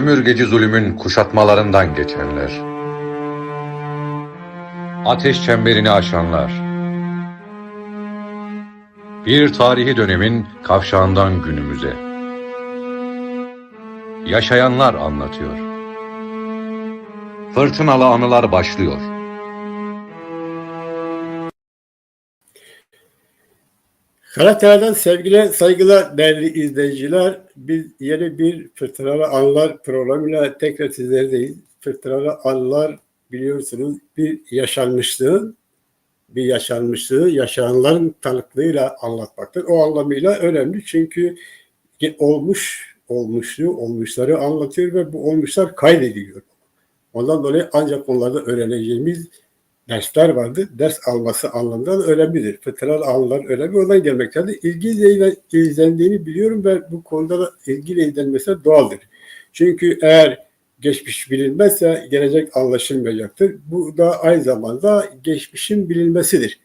Sömürgeci zulümün kuşatmalarından geçenler. Ateş çemberini aşanlar. Bir tarihi dönemin kavşağından günümüze. Yaşayanlar anlatıyor. Fırtınalı anılar başlıyor. Karakterden sevgiler, saygılar değerli izleyiciler. Biz yeni bir Fırtınalı Anılar programıyla tekrar sizlerdeyiz. Fırtınalı Anılar biliyorsunuz bir yaşanmışlığın, bir yaşanmışlığı yaşayanların tanıklığıyla anlatmaktır. O anlamıyla önemli çünkü olmuş, olmuşluğu, olmuşları anlatıyor ve bu olmuşlar kaydediliyor. Ondan dolayı ancak onlarda öğreneceğimiz dersler vardı. Ders alması anlamında da önemlidir. Fıtral anılar önemli. Oradan gelmektedir. İlgiyle izlendiğini biliyorum ve bu konuda da ilgiyle izlenmesi doğaldır. Çünkü eğer geçmiş bilinmezse gelecek anlaşılmayacaktır. Bu da aynı zamanda geçmişin bilinmesidir.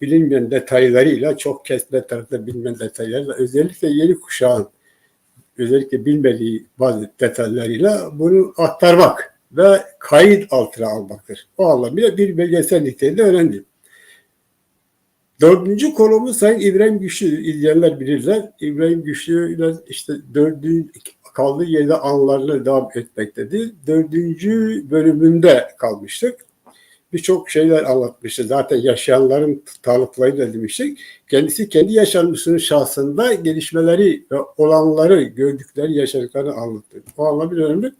Bilinmeyen detaylarıyla çok kesme tarafta bilmeyen detaylarıyla özellikle yeni kuşağın özellikle bilmediği bazı detaylarıyla bunu aktarmak ve kayıt altına almaktır. O anlamıyla bir belgesel niteliğinde önemli. Dördüncü konumuz Sayın İbrahim Güçlü. İzleyenler bilirler. İbrahim Güçlü ile işte dördüncü kaldığı yerde anılarını devam etmektedir. Dördüncü bölümünde kalmıştık. Birçok şeyler anlatmıştı. Zaten yaşayanların tanıklarıyla demiştik. Kendisi kendi yaşanmışlığının şahsında gelişmeleri ve olanları, gördükleri, yaşadıklarını anlattı. O anlamıyla önemli.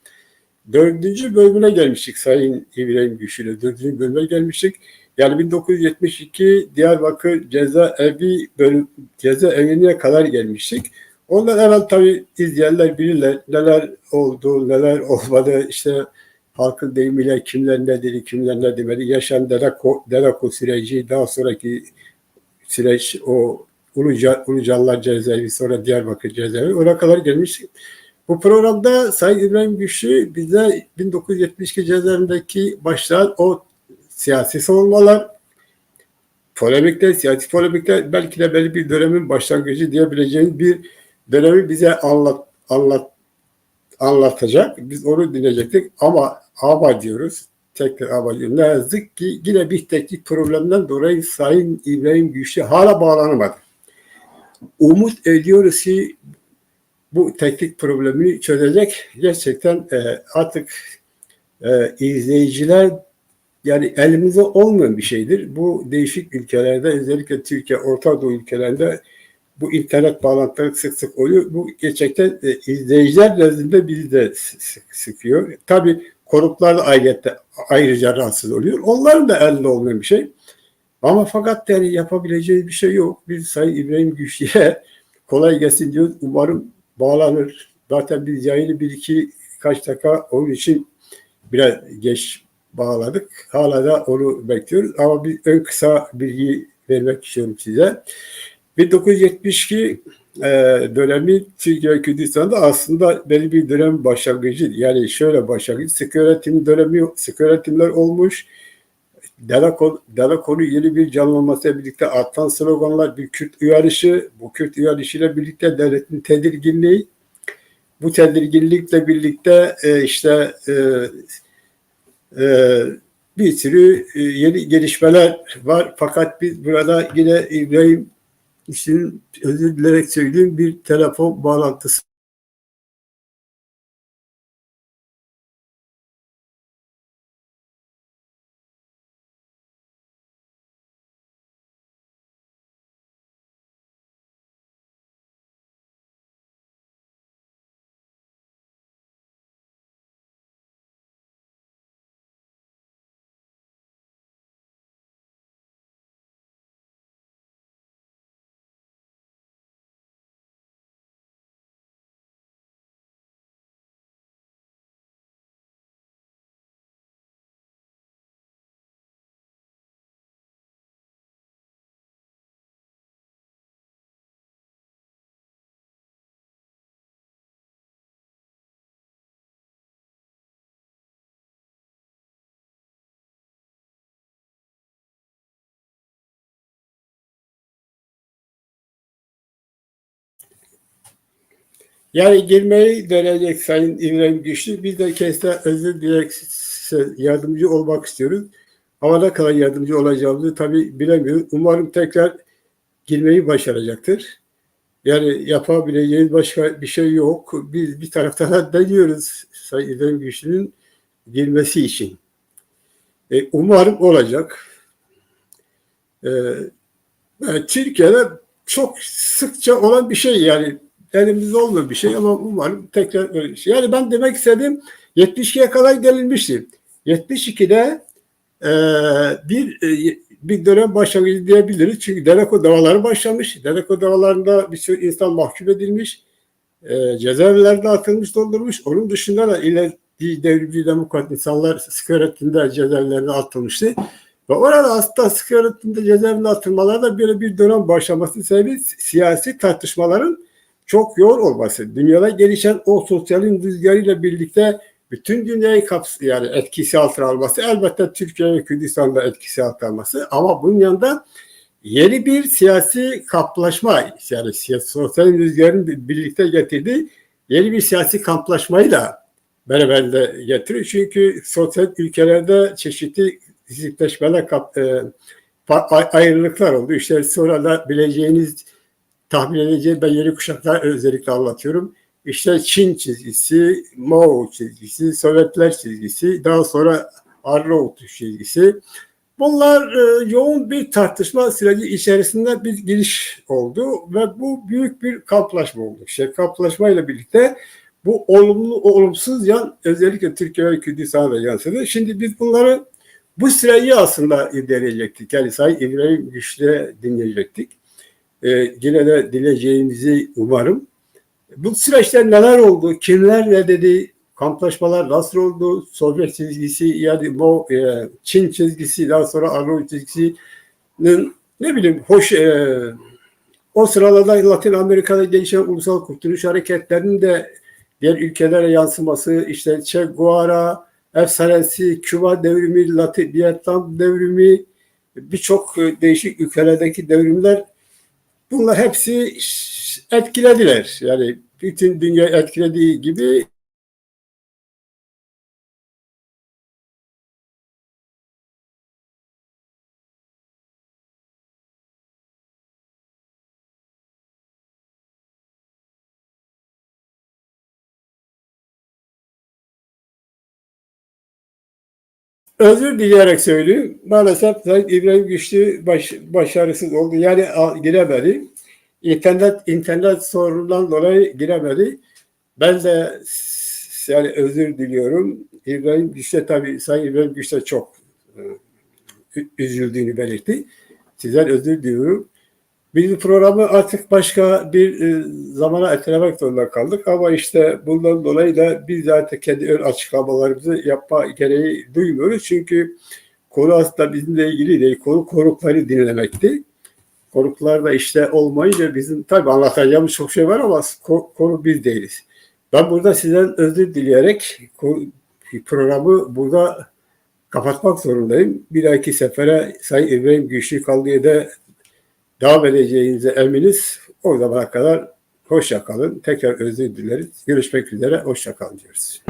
Dördüncü bölümüne gelmiştik Sayın İbrahim Güçlü. Dördüncü bölüme gelmiştik. Yani 1972 Diyarbakır cezaevi bölüm, cezaevine kadar gelmiştik. Ondan evvel tabii izleyenler bilirler neler oldu, neler olmadı. İşte halkın deyimiyle kimler ne dedi, kimler ne demedi. Yaşanan Derako, Derako süreci, daha sonraki süreç o Uluca, Ulucanlar cezaevi, sonra Diyarbakır cezaevi. Oraya kadar gelmiştik. Bu programda Sayın İbrahim Güçlü bize 1972 cezaevindeki başlayan o siyasi savunmalar, polemikler, siyasi polemikler belki de belli bir dönemin başlangıcı diyebileceğimiz bir dönemi bize anlat, anlat, anlatacak. Biz onu dinleyecektik ama ama diyoruz. Tekrar ama diyoruz. Ne yazık ki yine bir teknik problemden dolayı Sayın İbrahim Güçlü hala bağlanamadı. Umut ediyoruz ki bu teknik problemini çözecek. Gerçekten e, artık e, izleyiciler yani elimizde olmayan bir şeydir. Bu değişik ülkelerde özellikle Türkiye, Orta Doğu ülkelerinde bu internet bağlantıları sık sık oluyor. Bu gerçekten e, izleyiciler nezdinde bizi de sık, sıkıyor. Tabii konuklar da ayrıca, ayrıca rahatsız oluyor. Onların da elde olmayan bir şey. Ama fakat yani yapabileceği bir şey yok. Biz Sayın İbrahim Güçlü'ye kolay gelsin diyoruz. Umarım bağlanır. Zaten biz yayını bir iki kaç dakika onun için biraz geç bağladık. Hala da onu bekliyoruz. Ama bir ön kısa bilgi vermek istiyorum size. 1972 e, dönemi Türkiye ve Kürdistan'da aslında belli bir dönem başlangıcı. Yani şöyle başlangıç. Sık öğretim dönemi, sık öğretimler olmuş. Delakon'u yeni bir canlanmasıyla birlikte artan sloganlar, bir Kürt uyanışı, bu Kürt uyanışıyla birlikte devletin tedirginliği, bu tedirginlikle birlikte e, işte e, e, bir sürü e, yeni gelişmeler var. Fakat biz burada yine İbrahim için özür dilerek söyleyeyim bir telefon bağlantısı Yani girmeyi deneyecek Sayın İbrahim Güçlü. Biz de kendisine özür dileyerek yardımcı olmak istiyoruz. Ama ne kadar yardımcı olacağımızı tabii bilemiyoruz. Umarım tekrar girmeyi başaracaktır. Yani yapabileceğimiz başka bir şey yok. Biz bir taraftan da deniyoruz Sayın İbrahim Güçlü'nün girmesi için. E, umarım olacak. E, yani Türkiye'de çok sıkça olan bir şey yani elimizde olmayan bir şey ama umarım tekrar öyle bir şey. Yani ben demek istedim 72'ye kadar gelinmişti. 72'de e, bir e, bir dönem başlangıcı diyebiliriz. Çünkü Dereko davaları başlamış. Dereko davalarında bir sürü insan mahkum edilmiş. E, cezaevlerine atılmış, doldurmuş. Onun dışında da ileri devrimci demokrat insanlar Sıkırettin'de cezaevlerine atılmıştı. Ve orada aslında Sıkırettin'de cezaevine atılmalarda böyle bir dönem başlaması sebebi siyasi tartışmaların çok yoğun olması. Dünyada gelişen o sosyalin rüzgarıyla birlikte bütün dünyayı kaps yani etkisi altına alması elbette Türkiye ve Kürdistan'da etkisi altına alması ama bunun yanında yeni bir siyasi kaplaşma yani sosyal rüzgarın birlikte getirdiği yeni bir siyasi kamplaşmayı da beraberinde getiriyor. Çünkü sosyal ülkelerde çeşitli hizipleşmeler, e, ayrılıklar oldu. İşte sonra da bileceğiniz tahmin edeceğiniz ben yeni kuşaklar özellikle anlatıyorum. İşte Çin çizgisi, Mao çizgisi, Sovyetler çizgisi, daha sonra Arnavut çizgisi. Bunlar e, yoğun bir tartışma süreci içerisinde bir giriş oldu ve bu büyük bir kamplaşma oldu. İşte kamplaşmayla birlikte bu olumlu olumsuz yan özellikle Türkiye ve Kürdistan'a da yansıdı. Şimdi biz bunları bu sırayı aslında irdeleyecektik. Yani Sayın İbrahim Güçlü'ye dinleyecektik. Ee, yine de dileyeceğimizi umarım. Bu süreçte neler oldu? Kimler ne dedi? Kamplaşmalar nasıl oldu? Sovyet çizgisi yani bu e, Çin çizgisi daha sonra Arnavut çizgisinin ne bileyim hoş e, o sıralarda Latin Amerika'da gelişen ulusal kurtuluş hareketlerinin de diğer ülkelere yansıması işte Che Guevara efsanesi, Küba devrimi, Latin Vietnam devrimi birçok değişik ülkelerdeki devrimler bunlar hepsi etkilediler. Yani bütün dünya etkilediği gibi özür dileyerek söyleyeyim. Maalesef Sayın İbrahim Güçlü baş, başarısız oldu. Yani giremedi. İnternet internet sorunundan dolayı giremedi. Ben de yani özür diliyorum. İbrahim Güçlü tabii Sayın İbrahim Güçlü çok e, üzüldüğünü belirtti. Sizden özür diliyorum. Biz programı artık başka bir e, zamana ertelemek zorunda kaldık ama işte bundan dolayı da biz zaten kendi ön açıklamalarımızı yapma gereği duymuyoruz. Çünkü konu aslında bizimle ilgili değil. Konu korukları dinlemekti. Koruklar da işte olmayınca bizim tabii anlatacağımız çok şey var ama konu biz değiliz. Ben burada sizden özür dileyerek programı burada kapatmak zorundayım. Bir dahaki sefere Sayın İbrahim Güçlü Kaldı'ya devam edeceğinize eminiz. O zamana kadar hoşça kalın. Tekrar özür dileriz. Görüşmek üzere. Hoşça kalın diyoruz.